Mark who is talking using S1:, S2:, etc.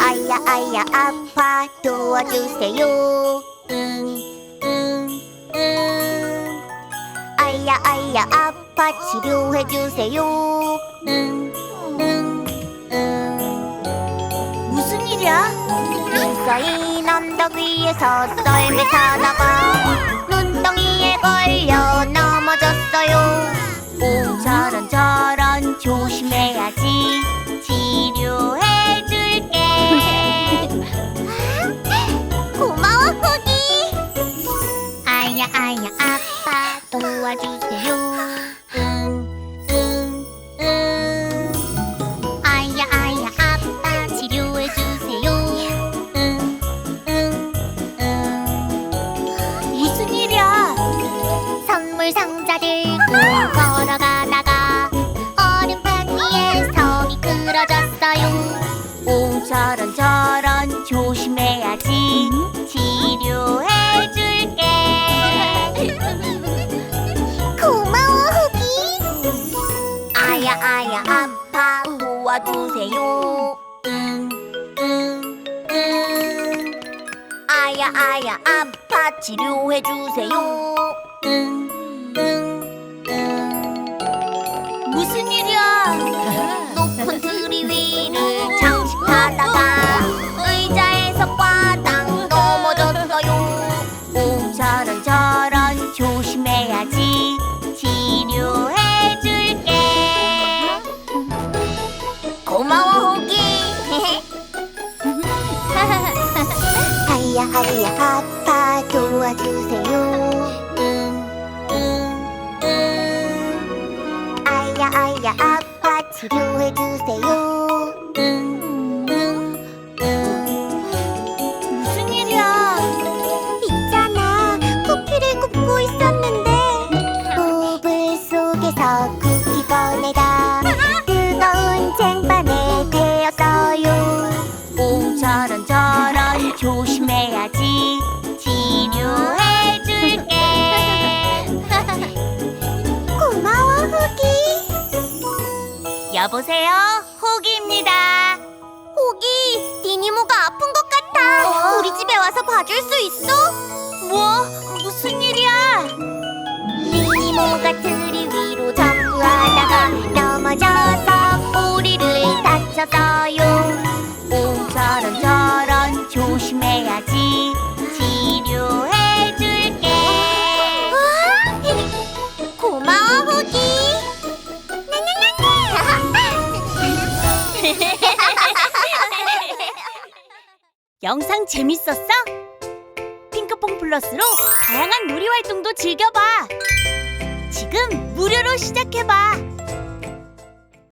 S1: 아야 아야 아파 도와주세요. 아야 아야 아파 치료해주세요. 무슨 일이야? 눈사인 언덕 위에서 썰매 타다가 눈덩이에 걸려 조심해야지. 치료해줄게. 고마워 호기. 아야 아야 아빠 도와주세요. 응 응 응. 아야 아야 아빠 치료해주세요. 응 응 응. 무슨 일이야? 선물 상자 들고 치료해줄게. 고마워 호기. 아야 아야 아파 도와주세요. 응 응 응 아야 아야 아파 치료해주세요. 응 응 응 무슨 일이야 아야 아야 아파. 도와주세요. 아야 아야 아파. 치료해주세요 여보세요 호기입니다 호기 니니모가 아픈 것 같아 우리 집에 와서 봐줄 수 있어? 뭐? 무슨 일이야? 니니모가 트리 위로 점프하다가 넘어져서 꼬리를 다쳤어요 오 저런 저런 조심해야지
S2: 영상 재밌었어? 핑크퐁 플러스로 다양한 놀이 활동도 즐겨봐. 지금 무료로 시작해봐.